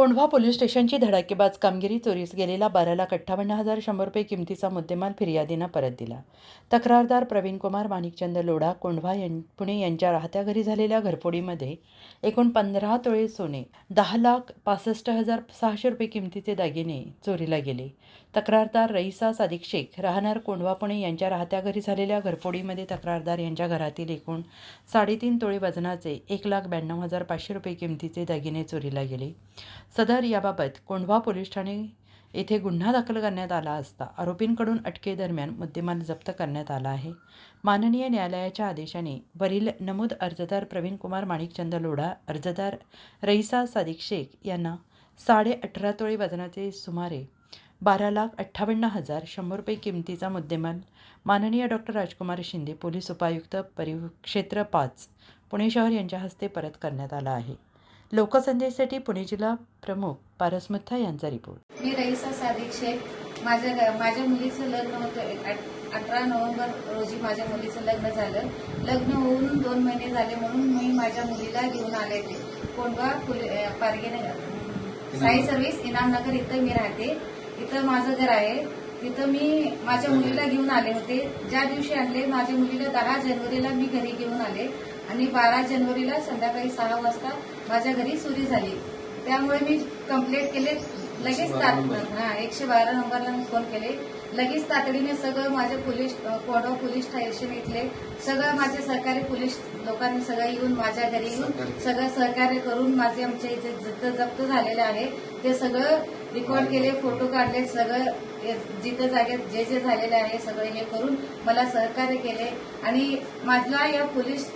Kondhwa police स्टेशनची धडाकेबाज कामगिरी चोरीस गेलेला बारा लाख अठ्ठावन्न हजार शंभर रुपये किमतीचा मुद्देमाल फिर्यादीनं परत दिला. तक्रारदार प्रवीणकुमार माणिकचंद लोढा कोंढवा यां पुणे यांच्या राहत्या घरी झालेल्या घरफोडीमध्ये एकूण पंधरा तोळे सोने दहा लाख पासष्ट हजार सहाशे रुपये किमतीचे दागिने चोरीला गेले. तक्रारदार रईसा सादिक शेख राहणार कोंढवा पुणे यांच्या राहत्या घरी झालेल्या घरफोडीमध्ये तक्रारदार यांच्या घरातील एकूण साडेतीन तोळे वजनाचे एक लाख ब्याण्णव हजार पाचशे रुपये किमतीचे दागिने चोरीला गेले. सदर याबाबत कोंढवा पोलीस ठाणे येथे गुन्हा दाखल करण्यात आला असता आरोपींकडून अटकेदरम्यान मुद्देमाल जप्त करण्यात आला आहे. माननीय न्यायालयाच्या आदेशाने वरील नमूद अर्जदार प्रवीण कुमार माणिकचंद लोढा अर्जदार रईसा सादिक शेख यांना साडे अठरा तोळे वजनाचे सुमारे बारा लाख अठ्ठावन्न हजार शंभर रुपये किमतीचा मुद्देमाल माननीय डॉक्टर राजकुमार शिंदे पोलीस उपायुक्त परिक्षेत्र पाच पुणे शहर यांच्या हस्ते परत करण्यात आला आहे. लोकसंदेशसाठी पुणे जिल्हा प्रमुख पारस मुथा यांचा रिपोर्ट. मी रईसा सादिक शेख. माझ्या घ- माझ्या मुलीचं लग्न होतं अठ- अठरा नोव्हेंबर रोजी माझ्या मुलीचं लग्न झालं. लग्न होऊन दोन महिने झाले म्हणून मी माझ्या मुलीला घेऊन आले ते. कोंडवा पारगेनगर साई सर्व्हिस इनामनगर इथं मी राहते. इथं माझं घर आहे. तिथं मी माझ्या मुलीला घेऊन आले होते. ज्या दिवशी आणले माझ्या मुलीला दहा जानेवारीला मी घरी घेऊन आले. आणि बारा जानेवारीला संध्याकाळी सहा वाजता माझ्या घरी चोरी झाली. त्यामुळे मी कंप्लेंट केले. लगेच हा एकशे बारा नंबरला मी फोन केले. लगेच तातडीने सगळं माझे पोलीस कोडवा पोलीस स्टेशन इथले सगळं माझे सहकारी पोलीस लोकांनी सगळं येऊन माझ्या घरी येऊन सगळं सहकार्य करून माझे आमचे इथे जिथं जप्त झालेले आहे ते सगळं रेकॉर्ड केले फोटो काढले सगळं जिथं जागेत जे जे झालेले आहे सगळं हे करून मला सहकार्य केले. आणि माझा या पोलीस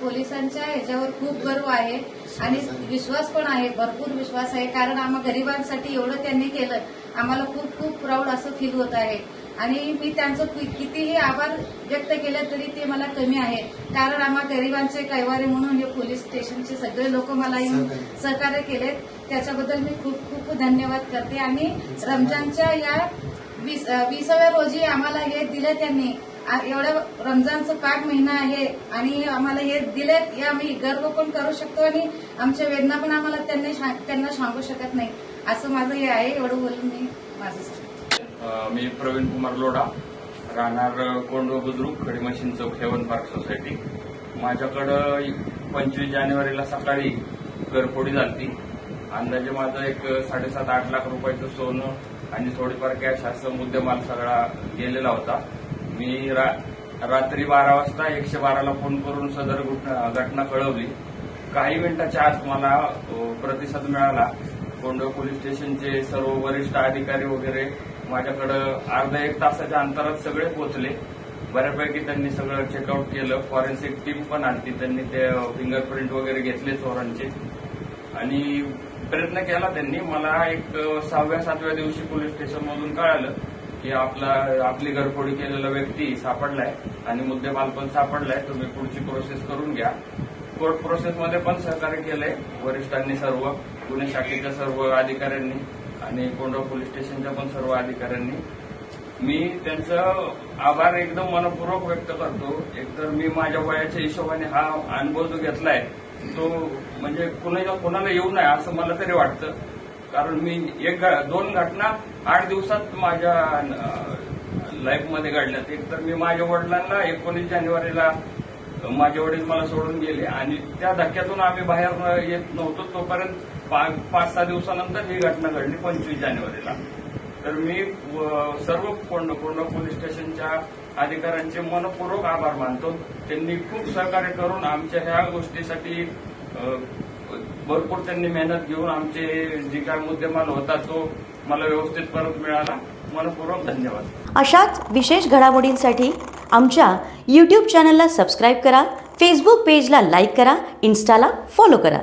पोलिसांच्या ह्याच्यावर खूप गर्व आहे आणि विश्वास पण आहे भरपूर विश्वास आहे. कारण आम्हा गरिबांसाठी एवढं त्यांनी केलं आम्हाला खूप खूप प्राऊड असं फील होत आहे. आणि मी त्यांचं कितीही आभार व्यक्त केलं तरी ते मला कमी आहे कारण आम्हा गरिबांचे कैवारी म्हणून हे पोलीस स्टेशनचे सगळे लोक मला येऊन सहकार्य. केलेत. त्याच्याबद्दल मी खूप खूप धन्यवाद करते. आणि रमजानच्या या वीस विसाव्या रोजी आम्हाला हे दिलं त्यांनी. एवढ्या रमजानचं पाक महिना आहे आणि आम्हाला हे दिलेत हे आम्ही गर्व पण करू शकतो आणि आमच्या वेदना पण आम्हाला त्यांना त्यांना सांगू शकत नाही. असं माझं हे आहे एवढं बोलून मी माझं मी प्रवीण कुमार लोडा राहणार कोंडो बुद्रुक खडीमशीन चौक हेवन पार्क सोसायटी. माझ्याकडं पंचवीस जानेवारीला सकाळी घरफोडी झाली अंदाजे माझं एक साडेसात आठ लाख रुपयाचं सोनं आणि थोडीफार कॅश असं मुद्देमाल सगळा गेलेला होता. मी रा- रात्री बारा वाजता एकशे बाराला फोन करून सदर घटना घटना कळवली. काही मिनिटाच्या आत मला प्रतिसाद मिळाला. कोंडव पोलीस स्टेशनचे सर्व वरिष्ठ अधिकारी वगैरे माझ्याकडं अर्धा एक तासाच्या अंतरात सगळे पोचले बऱ्यापैकी त्यांनी सगळं चेकआउट केलं. फॉरेन्सिक टीम पण आणली त्यांनी ते फिंगरप्रिंट वगैरे घेतले चोरांचे. आणि प्रयत्न केला त्यांनी. मला एक सहाव्या सातव्या दिवशी पोलीस स्टेशनमधून कळालं की आपला आपली घरफोडी केलेला व्यक्ती सापडलाय आणि मुद्देमाल पण सापडलाय. तुम्ही पुढची प्रोसेस करून घ्या. कोर्ट प्रोसेसमध्ये पण सहकार्य केलंय. वरिष्ठांनी सर्व पुणे शाखेच्या सर्व अधिकाऱ्यांनी आणि कोंडवा पोलीस स्टेशनच्या पण सर्व अधिकाऱ्यांनी. मी त्यांचं आभार एकदम मनपूर्वक व्यक्त करतो. एकतर मी माझ्या वयाच्या हिशोबाने हा अनुभव जो घेतलाय तो म्हणजे कुणाला कोणाला येऊ नये असं मला तरी वाटतं. कारण मी एक दोन घटना आठ दिवसात माझ्या लाईफमध्ये घडल्यात एक तर मी माझ्या वडिलांना एकोणीस जानेवारीला माझे वडील मला सोडून गेले. आणि त्या धक्क्यातून आम्ही बाहेर येत नव्हतो. तोपर्यंत पाच सहा दिवसानंतर ही घटना घडली पंचवीस जानेवारीला. तर मी सर्व कोंड कोंड पोलीस स्टेशनच्या अधिकाऱ्यांचे मनपूर्वक आभार मानतो. त्यांनी खूप सहकार्य करून आमच्या ह्या गोष्टीसाठी भरपूर त्यांनी मेहनत घेऊन आमचे जे काय मुद्देमाल होता तो मला व्यवस्थित परत मिळाला. मनपूर्वक धन्यवाद. अशाच विशेष घडामोडींसाठी आमच्या यूट्यूब चॅनलला सबस्क्राईब करा फेसबुक पेजला लाईक करा इन्स्टाला फॉलो करा.